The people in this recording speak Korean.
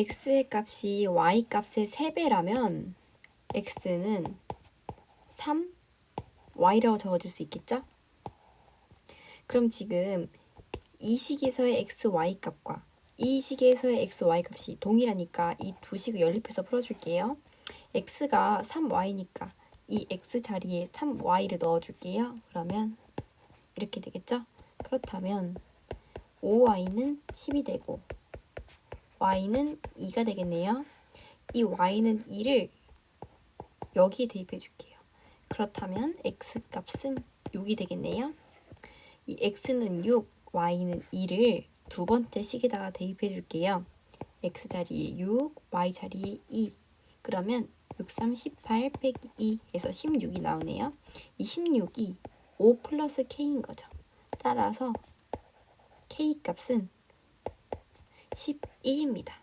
x의 값이 y 값의 3배라면 x는 3, y라고 적어줄 수 있겠죠? 그럼 지금 이 식에서의 x, y 값과 이 식에서의 x, y 값이 동일하니까 이 두 식을 연립해서 풀어줄게요. x가 3y니까 이 x 자리에 3y를 넣어줄게요. 그러면 이렇게 되겠죠? 그렇다면 5y는 10이 되고 y는 2가 되겠네요. 이 y는 2를 여기에 대입해 줄게요. 그렇다면 x 값은 6이 되겠네요. 이 x는 6, y는 2를 두 번째 식에다가 대입해 줄게요. x 자리에 6, y 자리에 2. 그러면 6, 3, 18 빼기 2에서 16이 나오네요. 이 16이 5 플러스 k인 거죠. 따라서 k 값은 11입니다.